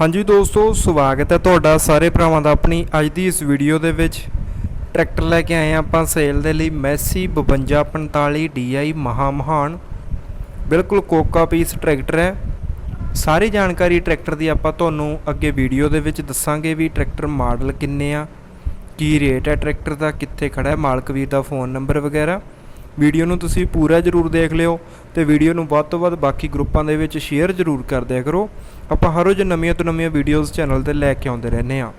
ਹਾਂਜੀ ਦੋਸਤੋ, ਸਵਾਗਤ ਹੈ ਤੁਹਾਡਾ ਸਾਰੇ ਭਰਾਵਾਂ ਦਾ ਆਪਣੀ ਅੱਜ ਦੀ ਇਸ ਵੀਡੀਓ ਦੇ ਵਿੱਚ। ਟਰੈਕਟਰ ਲੈ ਕੇ ਆਏ ਹਾਂ ਆਪਾਂ ਸੇਲ ਦੇ ਲਈ ਮੈਸੀ 5245 DI ਮਹਾ ਮਹਾਨ ਬਿਲਕੁਲ ਕੋਕਾ ਪੀਸ ਟਰੈਕਟਰ ਹੈ। ਸਾਰੀ ਜਾਣਕਾਰੀ ਟਰੈਕਟਰ ਦੀ ਆਪਾਂ ਤੁਹਾਨੂੰ ਅੱਗੇ ਵੀਡੀਓ ਦੇ ਵਿੱਚ ਦੱਸਾਂਗੇ ਵੀ ਟਰੈਕਟਰ ਮਾਡਲ ਕਿੰਨੇ ਆ, ਕੀ ਰੇਟ ਹੈ ਟਰੈਕਟਰ ਦਾ, ਕਿੱਥੇ ਖੜਾ ਹੈ, ਮਾਲਕ ਵੀਰ ਦਾ ਫੋਨ ਨੰਬਰ ਵਗੈਰਾ। ਵੀਡੀਓ ਨੂੰ ਤੁਸੀਂ ਪੂਰਾ ਜ਼ਰੂਰ ਦੇਖ ਲਿਓ ਤੇ ਵੀਡੀਓ ਨੂੰ ਵੱਧ ਤੋਂ ਵੱਧ ਬਾਕੀ ਗਰੁੱਪਾਂ ਦੇ ਵਿੱਚ ਸ਼ੇਅਰ ਜ਼ਰੂਰ ਕਰਦਿਆ ਕਰੋ। ਆਪਾਂ ਹਰ ਰੋਜ਼ ਨਵੀਆਂ ਤੋਂ ਨਵੀਆਂ ਵੀਡੀਓਜ਼ ਚੈਨਲ ਤੇ ਲੈ ਕੇ ਆਉਂਦੇ ਰਹਿੰਦੇ ਆ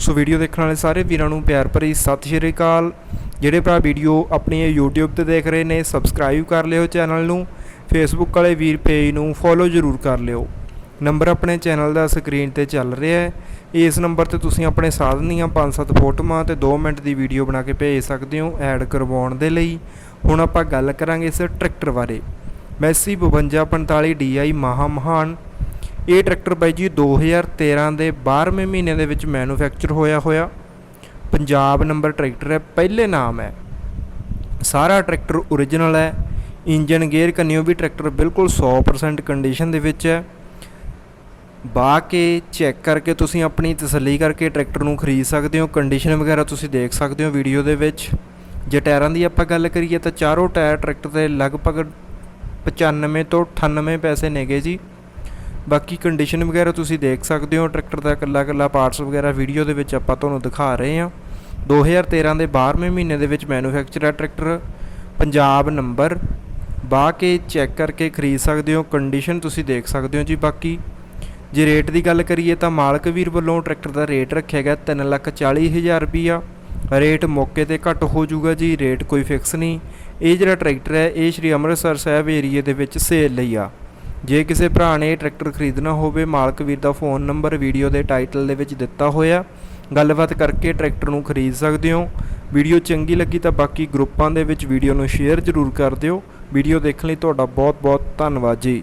ਸੋ ਵੀਡੀਓ ਦੇਖਣ ਵਾਲੇ ਸਾਰੇ ਵੀਰਾਂ ਨੂੰ ਪਿਆਰ ਭਰੀ ਸਤਿ ਸ਼੍ਰੀ ਅਕਾਲ। ਜਿਹੜੇ ਭਰਾ ਵੀਡੀਓ ਆਪਣੀ ਇਹ YouTube ਤੇ ਦੇਖ ਰਹੇ ਨੇ ਸਬਸਕ੍ਰਾਈਬ ਕਰ ਲਿਓ ਚੈਨਲ ਨੂੰ। ਫੇਸਬੁੱਕ ਵਾਲੇ ਵੀਰ ਪੇਜ ਨੂੰ ਫੋਲੋ ਜ਼ਰੂਰ ਕਰ ਲਿਓ। ਨੰਬਰ ਆਪਣੇ ਚੈਨਲ ਦਾ ਸਕਰੀਨ ਤੇ ਚੱਲ ਰਿਹਾ ਹੈ। ਇਸ ਨੰਬਰ ਤੇ ਤੁਸੀਂ ਆਪਣੇ ਸਾਧਨ ਦੀਆਂ 5-7 ਫੋਟੋਆਂ ਤੇ 2 ਮਿੰਟ ਦੀ ਵੀਡੀਓ ਬਣਾ ਕੇ ਭੇਜ ਸਕਦੇ ਹੋ ਐਡ ਕਰਵਾਉਣ ਦੇ ਲਈ। ਹੁਣ ਆਪਾਂ ਗੱਲ ਕਰਾਂਗੇ ਇਸ ਟਰੈਕਟਰ ਬਾਰੇ। ਮੈਸੀ 5245 DI ਮਹਾ ਮਹਾਨ ਇਹ ਟਰੈਕਟਰ ਬਾਈ ਜੀ 2013 ਦੇ 12ਵੇਂ ਮਹੀਨੇ ਦੇ ਵਿੱਚ ਮੈਨੂਫੈਕਚਰ ਹੋਇਆ ਹੋਇਆ। ਪੰਜਾਬ ਨੰਬਰ ਟਰੈਕਟਰ ਹੈ, ਪਹਿਲੇ ਨਾਮ ਹੈ। ਸਾਰਾ ਟਰੈਕਟਰ ਓਰੀਜਨਲ ਹੈ। ਇੰਜਨ ਗੇਅਰ ਕੰਨਿਓ ਵੀ ਟਰੈਕਟਰ ਬਿਲਕੁਲ 100% ਕੰਡੀਸ਼ਨ ਦੇ ਵਿੱਚ ਹੈ। ਬਾ ਕੇ ਚੈੱਕ ਕਰਕੇ ਤੁਸੀਂ ਆਪਣੀ ਤਸੱਲੀ ਕਰਕੇ ਟਰੈਕਟਰ ਨੂੰ ਖਰੀਦ ਸਕਦੇ ਹੋ। ਕੰਡੀਸ਼ਨ ਵਗੈਰਾ ਤੁਸੀਂ ਦੇਖ ਸਕਦੇ ਹੋ ਵੀਡੀਓ ਦੇ ਵਿੱਚ। ਜੇ ਟਾਇਰਾਂ ਦੀ ਆਪਾਂ ਗੱਲ ਕਰੀਏ ਤਾਂ ਚਾਰੋਂ ਟਾਇਰ ਟਰੈਕਟਰ ਦੇ ਲਗਭਗ 95 ਤੋਂ 98 ਪੈਸੇ ਨੇਗੇ ਜੀ। ਬਾਕੀ ਕੰਡੀਸ਼ਨ ਵਗੈਰਾ ਤੁਸੀਂ ਦੇਖ ਸਕਦੇ ਹੋ, ਟਰੈਕਟਰ ਦਾ ਇਕੱਲਾ ਇਕੱਲਾ ਪਾਰਟਸ ਵਗੈਰਾ ਵੀਡੀਓ ਦੇ ਵਿੱਚ ਆਪਾਂ ਤੁਹਾਨੂੰ ਦਿਖਾ ਰਹੇ ਹਾਂ। 2013 ਦੇ 12ਵੇਂ ਮਹੀਨੇ ਦੇ ਵਿੱਚ ਮੈਨੂਫੈਕਚਰ ਹੈ ਟਰੈਕਟਰ, ਪੰਜਾਬ ਨੰਬਰ ਬਾ ਕੇ ਚੈੱਕ ਕਰਕੇ ਖਰੀਦ ਸਕਦੇ ਹੋ ਕੰਡੀਸ਼ਨ ਤੁਸੀਂ ਦੇਖ ਸਕਦੇ ਹੋ ਜੀ। ਬਾਕੀ ਜੇ ਰੇਟ ਦੀ ਗੱਲ ਕਰੀਏ ਤਾਂ ਮਾਲਕ ਵੀਰ ਵੱਲੋਂ ਟਰੈਕਟਰ ਦਾ ਰੇਟ ਰੱਖਿਆ ਗਿਆ 340000 ਰੁਪਈਆ। ਰੇਟ ਮੌਕੇ ਤੇ ਘੱਟ ਹੋ ਜਾਊਗਾ ਜੀ, ਰੇਟ ਕੋਈ ਫਿਕਸ ਨਹੀਂ। ਇਹ ਜਿਹੜਾ ਟਰੈਕਟਰ ਹੈ, ਇਹ ਸ਼੍ਰੀ ਅੰਮ੍ਰਿਤਸਰ ਸਾਹਿਬ ਏਰੀਏ ਦੇ ਵਿੱਚ ਸੇਲ ਲਈ ਆ। ਜੇ ਕਿਸੇ ਭਰਾ ਨੇ ਇਹ ਟਰੈਕਟਰ ਖਰੀਦਣਾ ਹੋਵੇ, ਮਾਲਕ ਵੀਰ ਦਾ ਫੋਨ ਨੰਬਰ ਵੀਡੀਓ ਦੇ ਟਾਈਟਲ ਦੇ ਵਿੱਚ ਦਿੱਤਾ ਹੋਇਆ। ਗੱਲਬਾਤ ਕਰਕੇ ਟਰੈਕਟਰ ਨੂੰ ਖਰੀਦ ਸਕਦੇ ਹੋ। ਵੀਡੀਓ ਚੰਗੀ ਲੱਗੀ ਤਾਂ ਬਾਕੀ ਗਰੁੱਪਾਂ ਦੇ ਵਿੱਚ ਵੀਡੀਓ ਨੂੰ ਸ਼ੇਅਰ ਜ਼ਰੂਰ ਕਰ ਦਿਓ। ਵੀਡੀਓ ਦੇਖਣ ਲਈ ਤੁਹਾਡਾ ਬਹੁਤ ਬਹੁਤ ਧੰਨਵਾਦ ਜੀ।